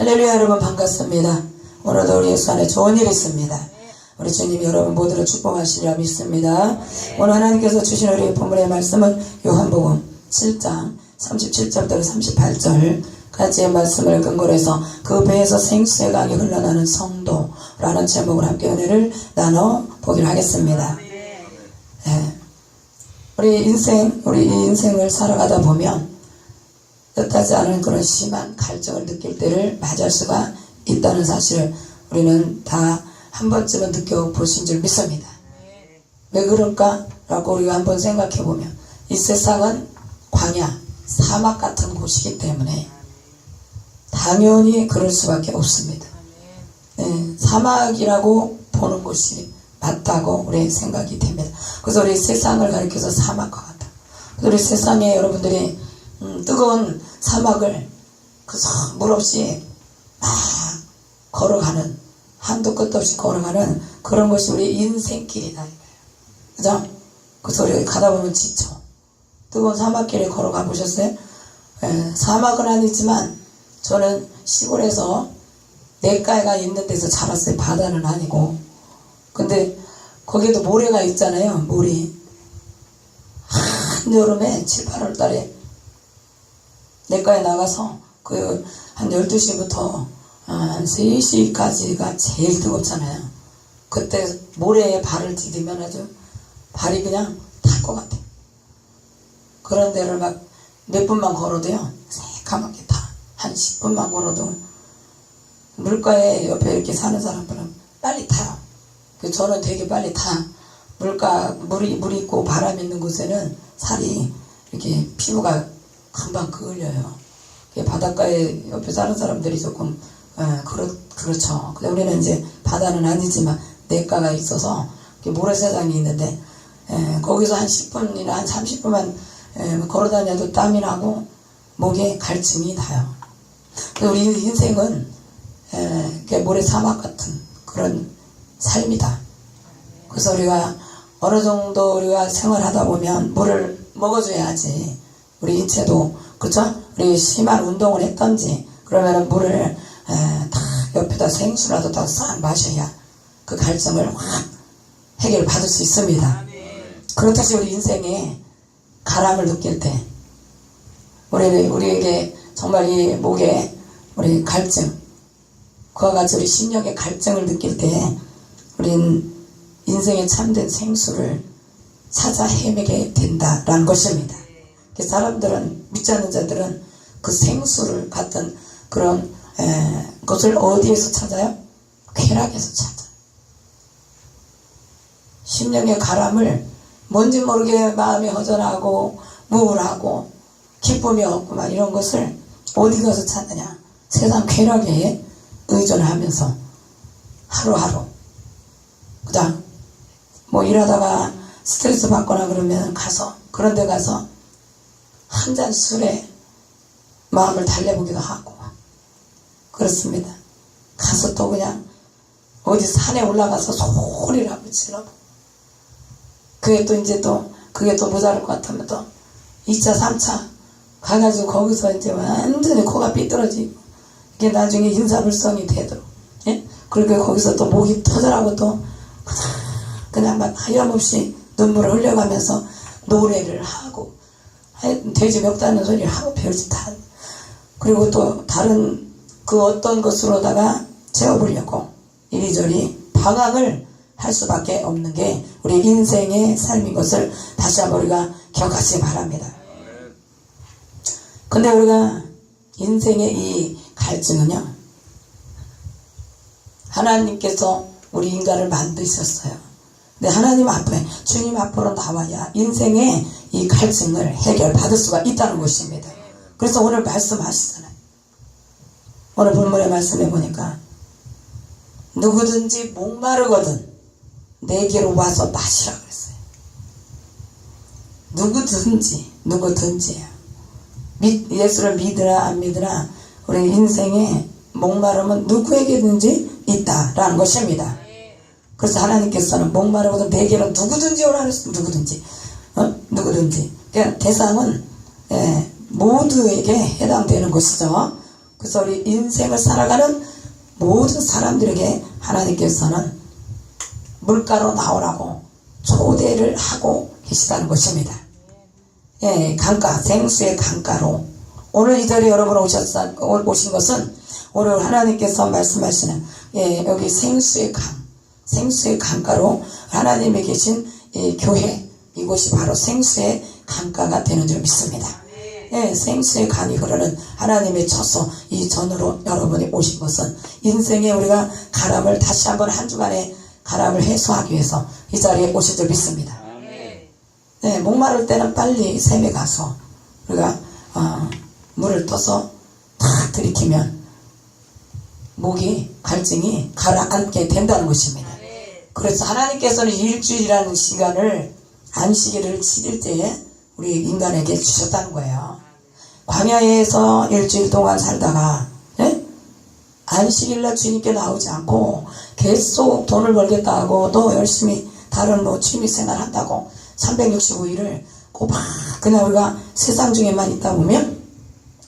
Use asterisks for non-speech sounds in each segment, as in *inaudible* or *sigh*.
할렐루야 여러분 반갑습니다. 오늘도 우리 예수 안에 좋은 일이 있습니다. 우리 주님이 여러분 모두를 축복하시리라 믿습니다. 오늘 하나님께서 주신 우리 본문의 말씀은 요한복음 7장 37절부터 38절 까지의 말씀을 근거로 해서 그 배에서 생수의 강이 흘러나는 성도라는 제목으로 함께 은혜를 나눠 보기로 하겠습니다. 예. 우리 인생, 우리 이 인생을 살아가다 보면 뜻하지 않은 그런 심한 갈증을 느낄 때를 맞을 수가 있다는 사실을 우리는 다 한 번쯤은 느껴보신 줄 믿습니다. 왜 그럴까? 라고 우리가 한번 생각해 보면 이 세상은 광야, 사막 같은 곳이기 때문에 당연히 그럴 수밖에 없습니다. 네, 사막이라고 보는 곳이 맞다고 우리 생각이 됩니다. 그래서 우리 세상을 가리켜서 사막과 같다. 우리 세상에 여러분들이 음, 뜨거운 사막을 그물 없이 막 걸어가는 한도 끝도 없이 걸어가는 그런 것이 우리 인생길이다. 그죠? 그래서 우리 가다 보면 지쳐. 뜨거운 사막길에 걸어가 보셨어요? 예, 사막은 아니지만 저는 시골에서 내가가 있는 데서 자랐어요. 바다는 아니고. 근데 거기에도 모래가 있잖아요. 모래. 한여름에 7, 8월 달에 내과에 나가서 그 한 12시부터 한 3시까지가 제일 뜨겁잖아요. 그때 모래에 발을 디디면 아주 발이 그냥 탈 것 같아. 그런 데를 막 몇 분만 걸어도요. 새까맣게 타. 한 10분만 걸어도 물가에 옆에 이렇게 사는 사람들은 빨리 타요. 그 저는 되게 빨리 타. 물가, 물이, 물 있고 바람 있는 곳에는 살이 이렇게 피부가 금방 그을려요. 그 바닷가에 옆에 사는 사람들이 조금, 예, 그렇, 그렇죠. 근데 우리는 이제 바다는 아니지만 내과가 있어서 모래사장이 있는데, 예, 거기서 한 10분이나 한 30분만 예, 걸어 다녀도 땀이 나고 목에 갈증이 나요. 우리 인생은 예, 이렇게 모래 사막 같은 그런 삶이다. 그래서 우리가 어느 정도 우리가 생활하다 보면 물을 먹어줘야지 우리 인체도 그쵸? 우리 심한 운동을 했던지 그러면은 물을 에, 다 옆에다 생수라도 다 싹 마셔야 그 갈증을 확 해결 받을 수 있습니다. 그렇듯이 우리 인생에 가람을 느낄 때 우리 우리에게 정말 이 목에 우리 갈증 그와 같이 우리 심령의 갈증을 느낄 때 우린 인생의 참된 생수를 찾아 헤매게 된다라는 것입니다. 그 사람들은 믿지 않는 자들은 그 생수를 같은 그런 에, 것을 어디에서 찾아요? 쾌락에서 찾아. 심령의 가람을 뭔지 모르게 마음이 허전하고 우울하고 기쁨이 없고 막 이런 것을 어디 가서 찾느냐? 세상 쾌락에 의존하면서 하루하루 그다음 뭐 일하다가 스트레스 받거나 그러면 가서 그런 데 가서 한 잔 술에 마음을 달래보기도 하고 그렇습니다. 가서 또 그냥 어디 산에 올라가서 소리를 한번 질러 그게 또 이제 또 그게 또 모자랄 것 같으면 또 2차 3차 가가지고 거기서 이제 완전히 코가 삐뚤어지고 이게 나중에 인사불성이 되도록 예? 그리고 거기서 또 목이 터져라고 또 그냥 막 하염없이 눈물을 흘려가면서 노래를 하고 돼지 멱다는 소리를 하고 별짓 다 그리고 또 다른 그 어떤 것으로다가 채워보려고 이리저리 방황을 할 수밖에 없는 게 우리 인생의 삶인 것을 다시 한번 우리가 기억하시기 바랍니다. 근데 우리가 인생의 이 갈증은요 하나님께서 우리 인간을 만드셨어요. 근데 하나님 앞에 주님 앞으로 나와야 인생의 이 갈증을 해결받을 수가 있다는 것입니다. 그래서 오늘 말씀하시잖아요. 오늘 본문의 말씀해 보니까 누구든지 목마르거든 내게로 와서 마시라 그랬어요. 누구든지 누구든지요. 믿, 예수를 믿으라 안 믿으라 우리 인생에 목마름은 누구에게든지 있다라는 것입니다. 그래서 하나님께서는 목마르고도 내게로 누구든지 오라 그랬어요. 누구든지 어? 누구든지 그러니까 대상은 예, 모두에게 해당되는 것이죠. 그래서 우리 인생을 살아가는 모든 사람들에게 하나님께서는 물가로 나오라고 초대를 하고 계시다는 것입니다. 예, 강가, 생수의 강가로. 오늘 이 자리에 여러분 오셨, 오신 것은 오늘 하나님께서 말씀하시는, 예, 여기 생수의 강, 생수의 강가로 하나님이 계신 이 교회, 이곳이 바로 생수의 강가가 되는 줄 믿습니다. 예, 생수의 강이 흐르는 하나님의 처소, 이 전으로 여러분이 오신 것은 인생에 우리가 가람을 다시 한번 한 주간의 가람을 해소하기 위해서 이 자리에 오신 줄 믿습니다. 네, 목마를 때는 빨리 샘에 가서 우리가 어, 물을 떠서 탁 들이키면 목이 갈증이 가라앉게 된다는 것입니다. 그래서 하나님께서는 일주일이라는 시간을 안식일을 지킬 때에 우리 인간에게 주셨다는 거예요. 광야에서 일주일 동안 살다가 예? 안식일날 주님께 나오지 않고 계속 돈을 벌겠다 하고 또 열심히 다른 뭐 취미생활 한다고 365일을 꼬박 그냥 우리가 세상 중에만 있다 보면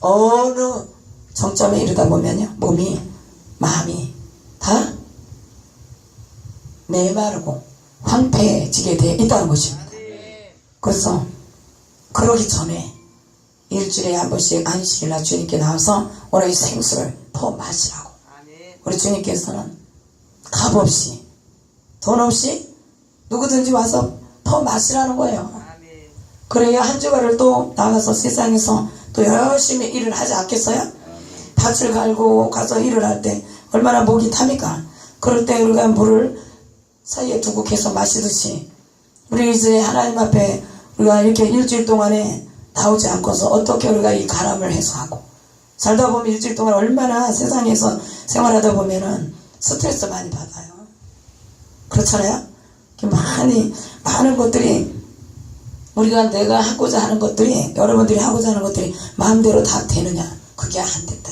어느 정점에 이르다 보면요 몸이 마음이 다 메마르고 황폐해지게 돼 있다는 것입니다. 그래서 그러기 전에 일주일에 한 번씩 안식일날 주님께 나와서 오늘 이 생수를 퍼 마시라고 우리 주님께서는 값 없이 돈 없이 누구든지 와서 퍼 마시라는 거예요. 그래야 한 주간을 또 나가서 세상에서 또 열심히 일을 하지 않겠어요? 밭을 갈고 가서 일을 할 때 얼마나 목이 탑니까? 그럴 때 우리가 물을 사이에 두고 계속 마시듯이 우리 이제 하나님 앞에 우리가 이렇게 일주일 동안에 나오지 않고서 어떻게 우리가 이 가람을 해소하고 살다 보면 일주일 동안 얼마나 세상에서 생활하다 보면은 스트레스 많이 받아요. 그렇잖아요? 많이 많은 것들이 우리가 내가 하고자 하는 것들이 여러분들이 하고자 하는 것들이 마음대로 다 되느냐 그게 안 된다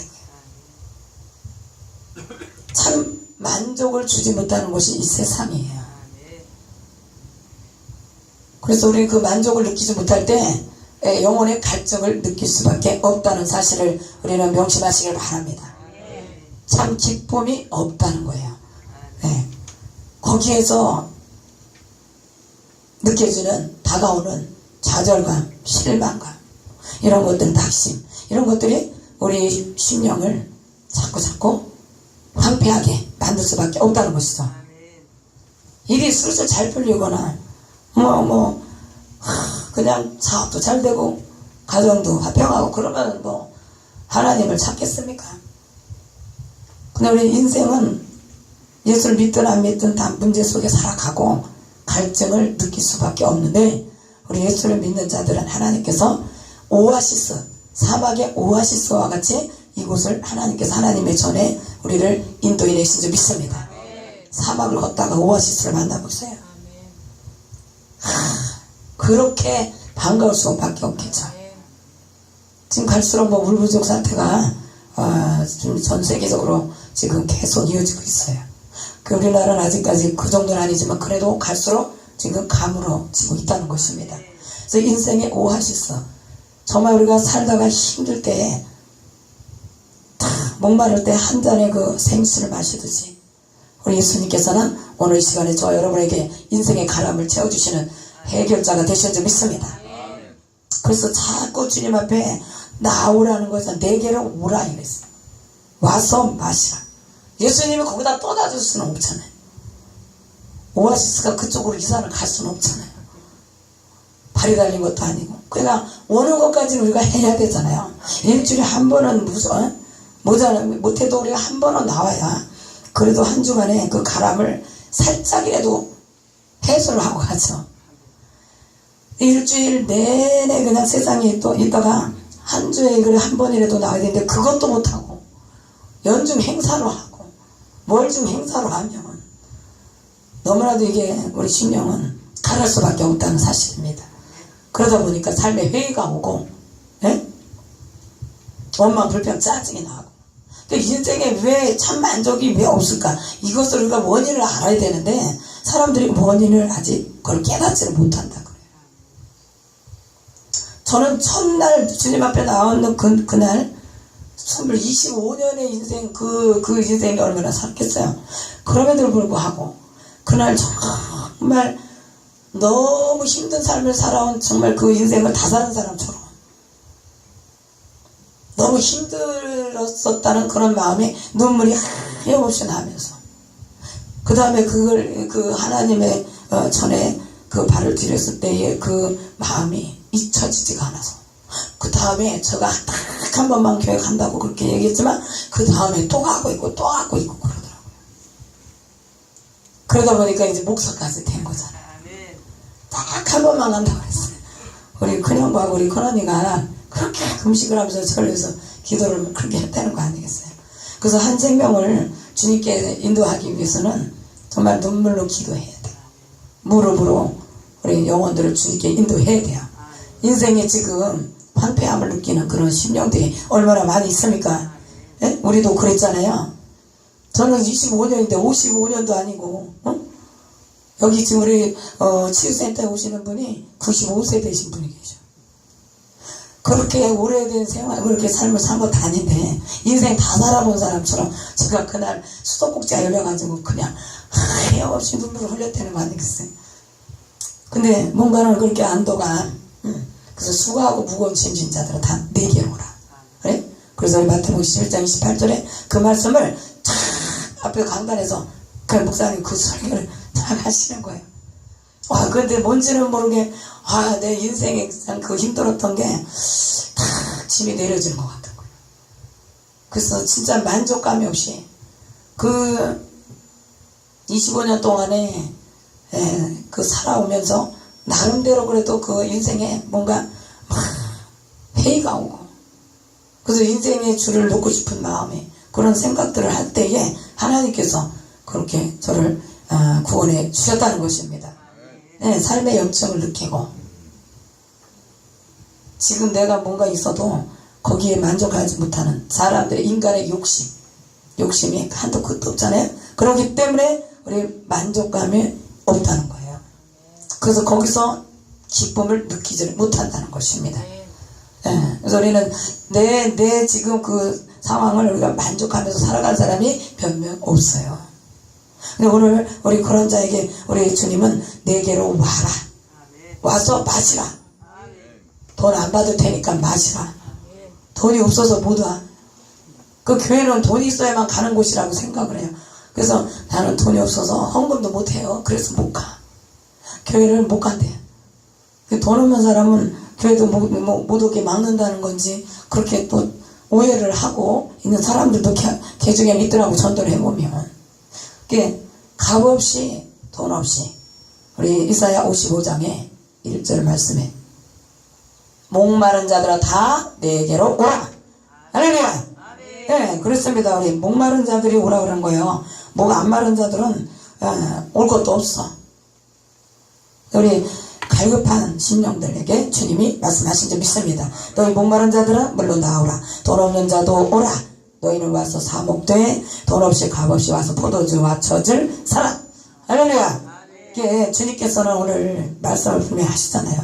이거예요. 참 만족을 주지 못하는 것이 이 세상이에요. 그래서 우리 그 만족을 느끼지 못할 때 에, 영혼의 갈증을 느낄 수밖에 없다는 사실을 우리는 명심하시길 바랍니다. 참 기쁨이 없다는 거예요. 네. 거기에서 느껴지는 다가오는 좌절감, 실망감, 이런 것들, 낙심, 이런 것들이 우리 심령을 자꾸 자꾸 황폐하게 만들 수밖에 없다는 것이죠. 일이 슬슬 잘 풀리거나, 뭐, 뭐, 하, 그냥 사업도 잘 되고, 가정도 화평하고, 그러면 뭐, 하나님을 찾겠습니까? 근데 우리 인생은 예수를 믿든 안 믿든 다 문제 속에 살아가고, 갈증을 느낄 수밖에 없는데 우리 예수를 믿는 자들은 하나님께서 오아시스 사막의 오아시스와 같이 이곳을 하나님께서 하나님의 전에 우리를 인도해 내신 줄 믿습니다. 사막을 걷다가 오아시스를 만나보세요. 하, 그렇게 반가울 수밖에 없겠죠. 지금 갈수록 뭐 물 부족 사태가 어, 좀전 세계적으로 지금 계속 이어지고 있어요. 그 우리나라는 아직까지 그 정도는 아니지만 그래도 갈수록 지금 가물어지고 있다는 것입니다. 그래서 인생의 오아시스 정말 우리가 살다가 힘들 때다 목마를 때 한 잔의 그 생수를 마시듯이 우리 예수님께서는 오늘 이 시간에 저 여러분에게 인생의 가람을 채워주시는 해결자가 되신 줄 믿습니다. 그래서 자꾸 주님 앞에 나오라는 것은 내게로 오라 이랬어요. 와서 마시라. 예수님이 거기다 떠다 줄 수는 없잖아요. 오아시스가 그쪽으로 이사를 갈 수는 없잖아요. 발이 달린 것도 아니고. 그러니까 오는 것까지는 우리가 해야 되잖아요. 일주일에 한 번은 무슨 모자라 못해도 우리가 한 번은 나와야 그래도 한 주간에 그 가람을 살짝이라도 해소를 하고 가죠. 일주일 내내 그냥 세상에 또 있다가 한 주에 그래 한 번이라도 나와야 되는데 그것도 못하고 연중 행사로 하고 뭘좀 행사로 하면 너무나도 이게 우리 심령은 가랄 수밖에 없다는 사실입니다. 그러다 보니까 삶에 회의가 오고 예? 원망 불평 짜증이 나고 인생에 왜 참 만족이 왜 없을까 이것을 우리가 원인을 알아야 되는데 사람들이 원인을 아직 그걸 깨닫지를 못한다 그래요. 저는 첫날 주님 앞에 나오는 그, 그날 정말 25년의 인생 그, 그 인생이 얼마나 살겠어요. 그럼에도 불구하고 그날 정말 너무 힘든 삶을 살아온 정말 그 인생을 다 사는 사람처럼 너무 힘들었었다는 그런 마음에 눈물이 하염없이 나면서 그 다음에 그걸 그 하나님의 어, 전에 그 발을 들였을 때의 그 마음이 잊혀지지가 않아서 그 다음에 제가 딱 한 번만 교회 간다고 그렇게 얘기했지만 그 다음에 또 가고 있고 또 가고 있고 그러더라고요. 그러다 보니까 이제 목사까지 된 거잖아요. 딱 한 번만 간다고 그랬어요. 우리 큰형과 우리 큰언니가 그렇게 금식을 하면서 절에서 기도를 그렇게 했다는 거 아니겠어요? 그래서 한 생명을 주님께 인도하기 위해서는 정말 눈물로 기도해야 돼요. 무릎으로 우리 영혼들을 주님께 인도해야 돼요. 인생에 지금 황폐함을 느끼는 그런 심령들이 얼마나 많이 있습니까? 예? 우리도 그랬잖아요. 저는 25년인데 55년도 아니고, 어? 여기 지금 우리 어, 치유센터에 오시는 분이 95세 되신 분이 계셔. 그렇게 오래된 생활, 그렇게 삶을 산 것도 아닌데, 인생 다 살아본 사람처럼 제가 그날 수도꼭지가 열려가지고 그냥 하염없이 눈물을 흘렸다는 거 아니겠어요? 근데 뭔가는 그렇게 안도가, 음, 그래서 수고하고 무거운 짐진 자들은 다 내게로 오라. 그래? 그래서 마태복음 11장 28절에 그 말씀을 쫙 앞에 강단에서 그 목사님 그 설교를 쫙 하시는 거예요. 와, 근데 뭔지는 모르게, 아, 내 인생에 그 힘들었던 게 다 짐이 내려지는 것 같은 거예요. 그래서 진짜 만족감이 없이 그 25년 동안에 에, 그 살아오면서 나름대로 그래도 그 인생에 뭔가 막 회의가 오고 그래서 인생의 줄을 놓고 싶은 마음에 그런 생각들을 할 때에 하나님께서 그렇게 저를 아, 구원해 주셨다는 것입니다. 네, 삶의 염증을 느끼고 지금 내가 뭔가 있어도 거기에 만족하지 못하는 사람들의 인간의 욕심 욕심이 한도 끝도 없잖아요. 그렇기 때문에 우리 만족감이 없다는 거예요. 그래서 거기서 기쁨을 느끼지 못한다는 것입니다. 예, 그래서 우리는 내, 내 지금 그 상황을 우리가 만족하면서 살아갈 사람이 몇 명 없어요. 근데 오늘 우리 그런 자에게 우리 주님은 내게로 와라. 와서 마시라. 돈 안 받을 테니까 마시라. 돈이 없어서 못 와. 그 교회는 돈이 있어야만 가는 곳이라고 생각을 해요. 그래서 나는 돈이 없어서 헌금도 못 해요. 그래서 못 가. 교회를 못 간대요. 그돈 없는 사람은 교회도 못, 못, 못 오게 막는다는 건지 그렇게 또 오해를 하고 있는 사람들도 개, 개 중에 있더라고 전도를 해보면. 그게 값 없이 돈 없이 우리 이사야 55장에 1절 말씀에 목마른 자들아 다 내게로 오라. 할렐루야. 예, 그렇습니다. 우리 목마른 자들이 오라 그런 거예요. 목 안 마른 자들은 예, 올 것도 없어. 우리 갈급한 심령들에게 주님이 말씀하신 줄 믿습니다. 너희 목마른 자들아 물론 나오라. 돈 없는 자도 오라. 너희는 와서 사목되에 돈 없이 값 없이 와서 포도주와 젖을 사라. 할렐루야. 이게 주님께서는 오늘 말씀을 분명히 하시잖아요.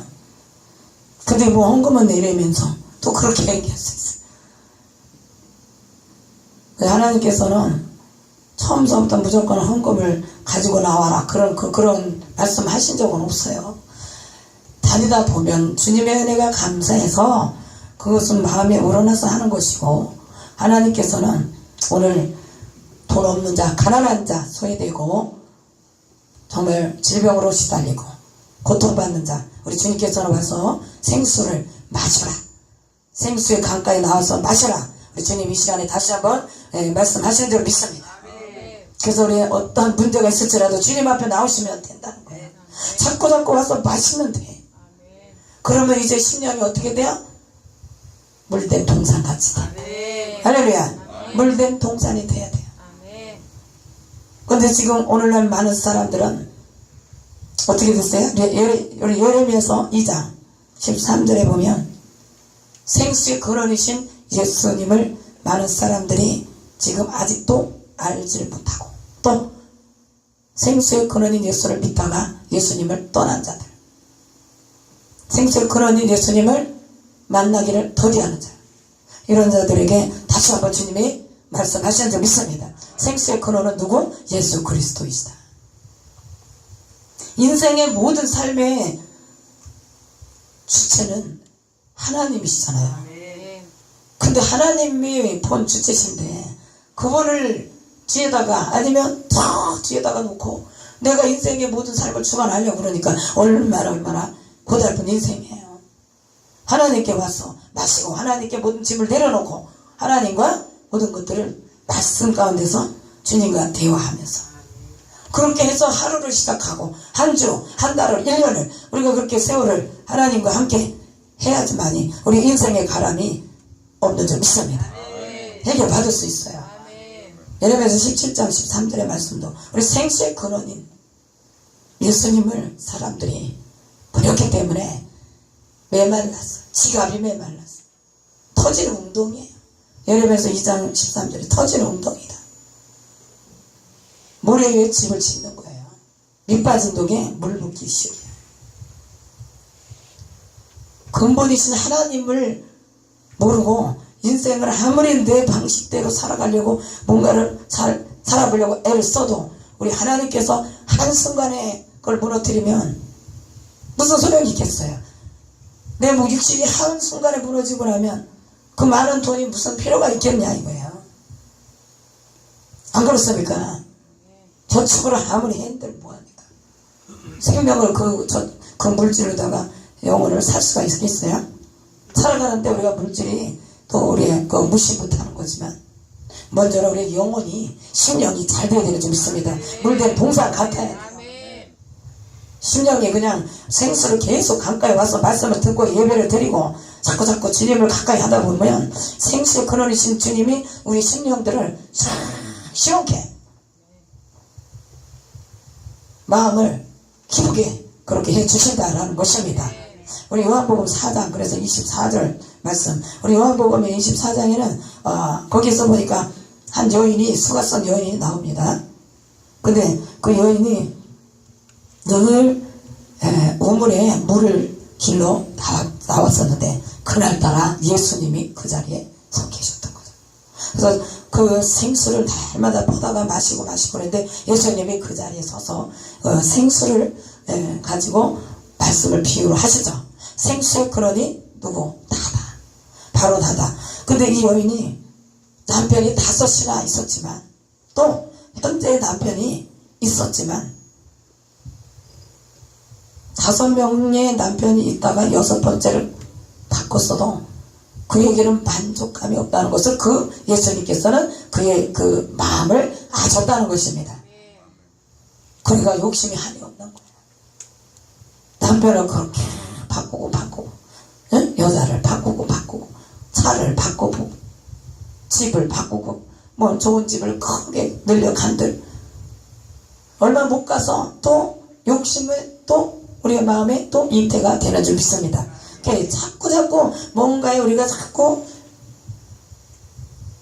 근데 뭐 헌금은 내리면서 또 그렇게 있어요. 하나님께서는 처음서부터 무조건 헌금을 가지고 나와라. 그런, 그, 그런 말씀 하신 적은 없어요. 다니다 보면 주님의 은혜가 감사해서 그것은 마음에 우러나서 하는 것이고 하나님께서는 오늘 돈 없는 자, 가난한 자, 소외되고 정말 질병으로 시달리고 고통받는 자, 우리 주님께서는 와서 생수를 마셔라. 생수의 강가에 나와서 마셔라. 우리 주님 이 시간에 다시 한번 예, 말씀하시는 줄 믿습니다. 그래서 우리 어떠한 문제가 있을지라도 주님 앞에 나오시면 된다는 거예요. 자꾸 자꾸 와서 마시면 돼. 그러면 이제 10년이 어떻게 돼요? 물된 동산 같이 돼. 할렐루야. 물된 동산이 돼야 돼요. 근데 지금 오늘날 많은 사람들은 어떻게 됐어요? 우리 예레미야서 2장 13절에 보면 생수의 근원이신 예수님을 많은 사람들이 지금 아직도 알지를 못하고 또 생수의 근원인 예수를 믿다가 예수님을 떠난 자들 생수의 근원인 예수님을 만나기를 더디하는 자 이런 자들에게 다시 한번 주님이 말씀하시는 줄 믿습니다. 생수의 근원은 누구? 예수 그리스도이시다. 인생의 모든 삶의 주체는 하나님이시잖아요. 근데 하나님이 본 주체신데 그분을 뒤에다가 아니면 더 뒤에다가 놓고 내가 인생의 모든 삶을 주관하려고 그러니까 얼마나 얼마나 고달픈 인생이에요. 하나님께 와서 마시고 하나님께 모든 짐을 내려놓고 하나님과 모든 것들을 말씀 가운데서 주님과 대화하면서 그렇게 해서 하루를 시작하고 한 주, 한 달을, 1년을 우리가 그렇게 세월을 하나님과 함께 해야지만이 우리 인생의 가람이 없는 줄 믿습니다. 해결받을 수 있어요. 예레미야서 17장 13절의 말씀도 우리 생수의 근원인 예수님을 사람들이 버렸기 때문에 메말랐어. 지갑이 메말랐어. 터지는 운동이에요. 예레미야서 2장 13절에 터지는 운동이다. 모래 위에 집을 짓는 거예요. 밑 빠진 독에 물 붓기 쉬워요. 근본이신 하나님을 모르고 인생을 아무리 내 방식대로 살아가려고 뭔가를 살, 살아보려고 애를 써도 우리 하나님께서 한순간에 그걸 무너뜨리면 무슨 소용이 있겠어요? 내뭐 육신이 한순간에 무너지고 나면 그 많은 돈이 무슨 필요가 있겠냐 이거예요. 안 그렇습니까? 저축을 아무리 했는데 뭐합니까? 생명을 그, 저, 그 물질로다가 영혼을 살 수가 있겠어요? 살아가는데 우리가 물질이 또 우리의 그 무시 못하는 거지만 먼저는 우리의 영혼이 심령이 잘 되어야 되는 줄 믿습니다. 물된 동사 같아야 돼요. 심령이 그냥 생수를 계속 가까이 와서 말씀을 듣고 예배를 드리고 자꾸 자꾸 주님을 가까이 하다 보면 생수의 근원이신 주님이 우리 심령들을 싹 시원케 마음을 기쁘게 그렇게 해 주신다라는 것입니다. 우리 요한복음 4장 그래서 24절 말씀 우리 요한복음의 24장에는 어, 거기서 보니까 한 여인이 수가성 여인이 나옵니다. 근데 그 여인이 늘 에, 우물에 물을 길러 다 나왔었는데 그날따라 예수님이 그 자리에 서 계셨던 거죠. 그래서 그 생수를 날마다 퍼다가 마시고 마시고 그랬는데 예수님이 그 자리에 서서 어, 생수를 에, 가지고 말씀을 비유로 하시죠. 생수의 근원이 누구? 다다. 바로 다다. 근데 이 여인이 남편이 다섯이나 있었지만 또 현재 남편이 있었지만 다섯 명의 남편이 있다가 여섯 번째를 바꿨어도 그에게는 만족감이 없다는 것을 그 예수님께서는 그의 그 마음을 아셨다는 것입니다. 그러니까 욕심이 한이 없는 거예요. 남편을 그렇게 바꾸고 바꾸고 응? 여자를 바꾸고 바꾸고 차를 바꾸고 집을 바꾸고 뭐 좋은 집을 크게 늘려간들 얼마 못 가서 또 욕심을 또 우리의 마음에 또 잉태가 되는 줄 믿습니다. 그러니까 자꾸 자꾸 뭔가에 우리가 자꾸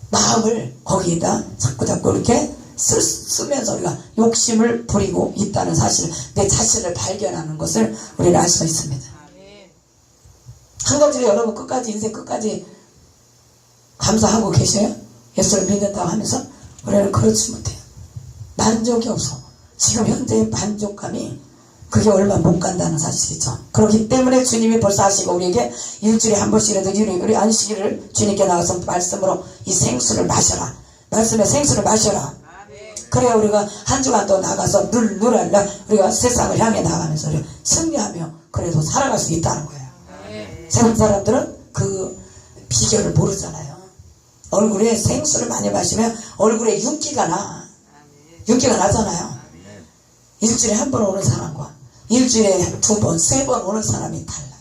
마음을 거기에다 자꾸 자꾸 이렇게 쓰, 쓰면서 우리가 욕심을 부리고 있다는 사실, 내 자신을 발견하는 것을 우리는 알 수 있습니다. 한 가지로 여러분 끝까지 인생 끝까지 감사하고 계셔요? 예수를 믿는다고 하면서 우리는 그렇지 못해요. 만족이 없어. 지금 현재의 만족감이 그게 얼마 못 간다는 사실이죠. 그렇기 때문에 주님이 벌써 하시고 우리에게 일주일에 한 번씩이라도 우리, 안식일을 주님께 나가서 말씀으로 이 생수를 마셔라. 말씀의 생수를 마셔라. 그래야 우리가 한 주간 더 나가서 늘, 늘 알라 우리가 세상을 향해 나가면서 승리하며 그래도 살아갈 수 있다는 거예요. 세상 사람들은 그 비결을 모르잖아요. 얼굴에 생수를 많이 마시면 얼굴에 윤기가 나. 윤기가 나잖아요. 일주일에 한 번 오는 사람과 일주일에 두 번, 세 번 오는 사람이 달라요.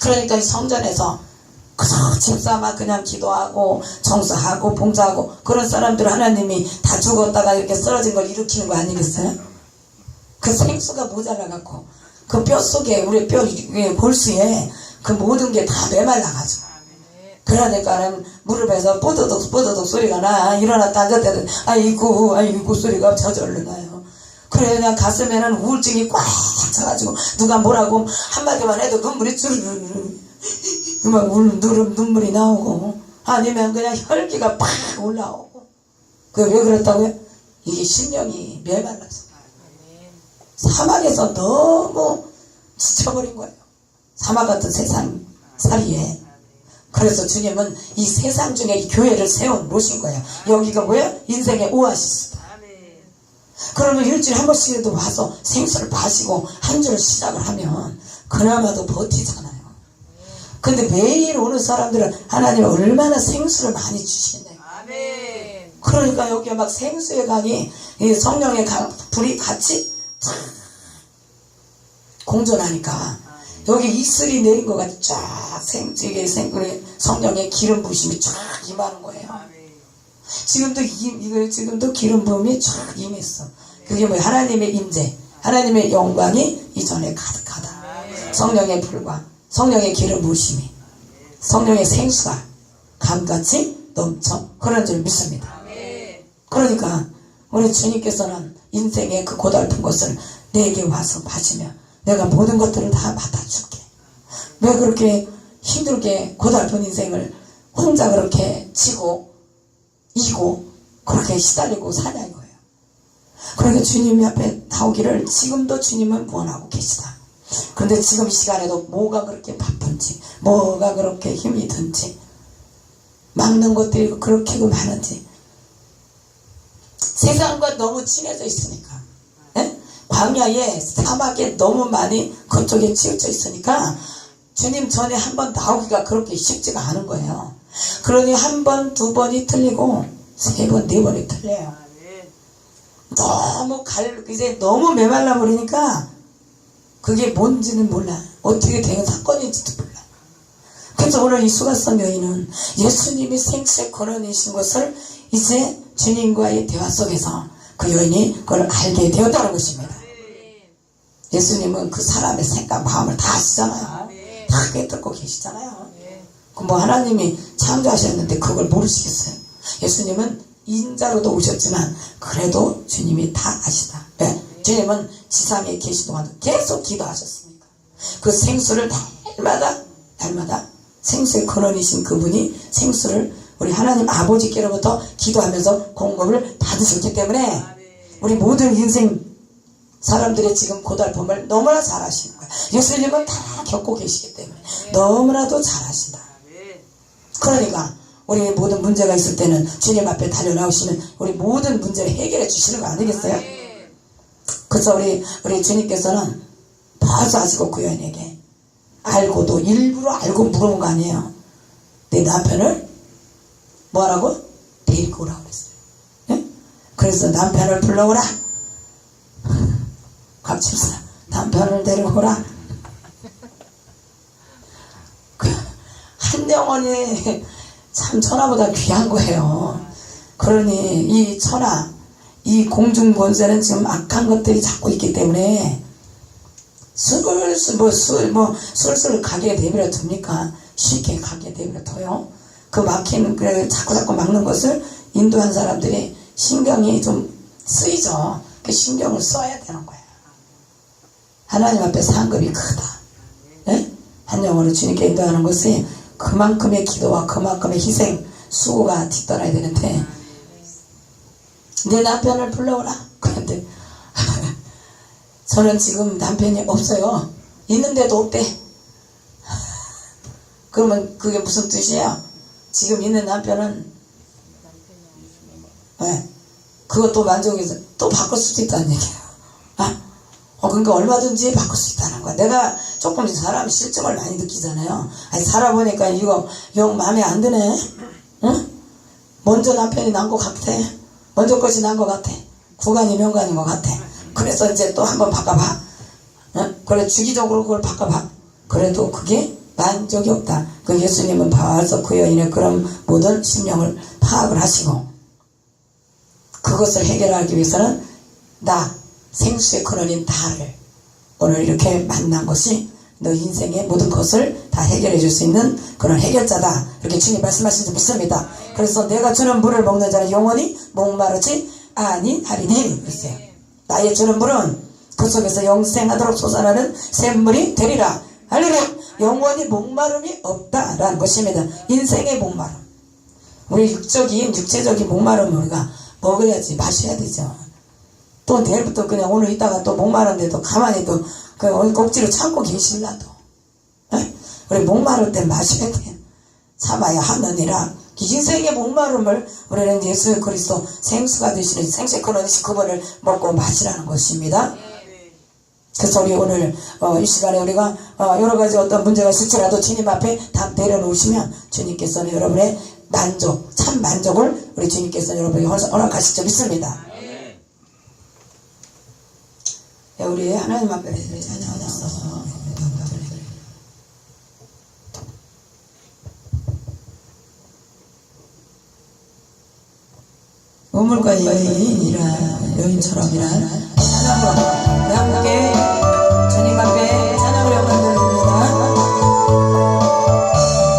그러니까 이 성전에서 그저 집사만 그냥 기도하고 청소하고 봉사하고 그런 사람들 하나님이 다 죽었다가 이렇게 쓰러진 걸 일으키는 거 아니겠어요? 그 생수가 모자라갖고 그 뼈 속에 우리 뼈 위에 골수에 그 모든 게 다 메말라가지고 그러니까는 무릎에서 뽀드득 뽀드득 소리가 나 일어났다 앉았다 아이고 아이고 소리가 저절로 나요 그래 그냥 가슴에는 우울증이 꽉 차가지고 누가 뭐라고 한마디만 해도 눈물이 울, 눈, 눈물이 나오고 아니면 그냥 혈기가 팍 올라오고 그왜 그랬다고요? 이게 신령이 메말라서 사막에서 너무 지쳐버린 거예요. 사막 같은 세상 살이에. 그래서 주님은 이 세상 중에 이 교회를 세워 놓으신 거예요. 여기가 뭐예요? 인생의 오아시스다. 그러면 일주일에 한 번씩이라도 와서 생수를 마시고 한 주를 시작을 하면 그나마도 버티잖아요. 근데 매일 오는 사람들은 하나님 얼마나 생수를 많이 주시네요. 아멘. 그러니까 여기 막 생수의 강이 이 성령의 강 불이 같이 탁 공존하니까 여기 이슬이 내린 것 같이 쫙생 우리 성령의 기름 부심이 쫙 임하는 거예요. 아멘. 지금도 이, 이거 지금도 기름 부음이 쫙 임했어. 그게 뭐야? 하나님의 임재, 하나님의 영광이 이전에 가득하다. 성령의 불과 성령의 기름 부심이 성령의 생수가 감같이 넘쳐 그런 줄 믿습니다. 그러니까 우리 주님께서는 인생의 그 고달픈 것을 내게 와서 마시며 내가 모든 것들을 다 맡아줄게. 왜 그렇게 힘들게 고달픈 인생을 혼자 그렇게 지고 이고 그렇게 시달리고 사냐 이거예요. 그러니까 주님 앞에 나오기를 지금도 주님은 원하고 계시다. 그런데 지금 이 시간에도 뭐가 그렇게 바쁜지 뭐가 그렇게 힘이 든지 막는 것들이 그렇게 많은지 세상과 너무 친해져 있으니까 예? 광야에 사막에 너무 많이 그쪽에 치우쳐 있으니까 주님 전에 한번 나오기가 그렇게 쉽지가 않은 거예요. 그러니 한 번, 두 번이 틀리고 세 번, 네 번이 틀려요. 아멘. 너무 갈 이제 너무 메말라 버리니까 그게 뭔지는 몰라. 어떻게 된 사건인지도 몰라. 그래서 오늘 이 수가성 여인은 예수님이 생체 권원이신 것을 이제 주님과의 대화 속에서 그 여인이 그걸 알게 되었다는 것입니다. 예수님은 그 사람의 생각, 마음을 다 아시잖아요. 아멘. 다 깨닫고 계시잖아요. 뭐 하나님이 창조하셨는데 그걸 모르시겠어요. 예수님은 인자로도 오셨지만 그래도 주님이 다 아시다. 왜? 주님은 지상에 계신 동안 계속 기도하셨으니까. 그 생수를 날마다 날마다 생수의 근원이신 그분이 생수를 우리 하나님 아버지께로부터 기도하면서 공급을 받으셨기 때문에. 우리 모든 인생 사람들의 지금 고달픔을 너무나 잘 아시는 거예요. 예수님은 다 겪고 계시기 때문에 너무나도 잘 아신다. 그러니까 우리 모든 문제가 있을 때는 주님 앞에 달려나오시면 우리 모든 문제를 해결해 주시는 거 아니겠어요? 그래서 우리 우리 주님께서는 벌써 아시고 그 여인에게 알고도 일부러 알고 물어본 거 아니에요. 내 남편을 뭐하라고? 데리고 오라고 그랬어요. 예? 그래서 남편을 불러오라. *laughs* 갑집사 남편을 데려오라. 한영원이 참 천하보다 귀한 거예요. 그러니 이 천하, 이 공중 권세는 지금 악한 것들이 자꾸 있기 때문에 술술 뭐 술 뭐 술술 가게 내버려 둡니까? 쉽게 가게 내버려 둬요. 그 막힌 그 자꾸 자꾸 막는 것을 인도한 사람들이 신경이 좀 쓰이죠. 그 신경을 써야 되는 거예요. 하나님 앞에 상급이 크다. 예? 한 영혼을 주님께 인도하는 것이 그만큼의 기도와 그만큼의 희생, 수고가 뒤따라야 되는데 내 남편을 불러오라. 그런데 *laughs* 저는 지금 남편이 없어요. 있는데도 없대. *laughs* 그러면 그게 무슨 뜻이야? 지금 있는 남편은 네. 그것도 만족해서 또 바꿀 수도 있다는 얘기예요. 아, 어, 그러니까 얼마든지 바꿀 수 있다는 거야. 내가 조금 사람 실증을 많이 느끼잖아요. 아니, 살아보니까 이거 영 마음에 안 드네. 응? 먼저 남편이 난 것 같아. 먼저 것이 난 것 같아. 구간이 명간인 것 같아. 그래서 이제 또 한번 바꿔봐. 응? 그래, 주기적으로 그걸 바꿔봐. 그래도 그게 만족이 없다. 그 예수님은 벌써 그 여인의 그런 모든 심령을 파악을 하시고, 그것을 해결하기 위해서는 나 생수의 근원인 나를 오늘 이렇게 만난 것이 너 인생의 모든 것을 다 해결해 줄 수 있는 그런 해결자다. 이렇게 주님 말씀하시지 믿습니다. 그래서 내가 주는 물을 먹는 자는 영원히 목마르지 아니하리니. 그랬어요. 나의 주는 물은 그 속에서 영생하도록 솟아나는 샘물이 되리라. 할렐루야. 영원히 목마름이 없다라는 것입니다. 인생의 목마름. 우리 육적인 육체적인 목마름을 우리가 먹어야지 마셔야 되죠. 또 내일부터 그냥 오늘 있다가 또 목마른데도 가만히 또그 어디 꼭지로 참고 계실라도 에? 우리 목마를 때 마셔야 돼. 참아야 하느니라. 인생의 목마름을 우리는 예수 그리스도 생수가 되시는 생수 그런시 그분을 먹고 마시라는 것입니다. 그래서 우리 오늘 어, 이 시간에 우리가 어, 여러 가지 어떤 문제가 있을지라도 주님 앞에 다 내려놓으시면 주님께서는 여러분의 만족, 참 만족을 우리 주님께서 여러분에게 허- 허락하실 줄 믿습니다. 야, 우리 하나님 앞에 찬양하자. 우물과 여인이라 여인처럼이란 우리 함께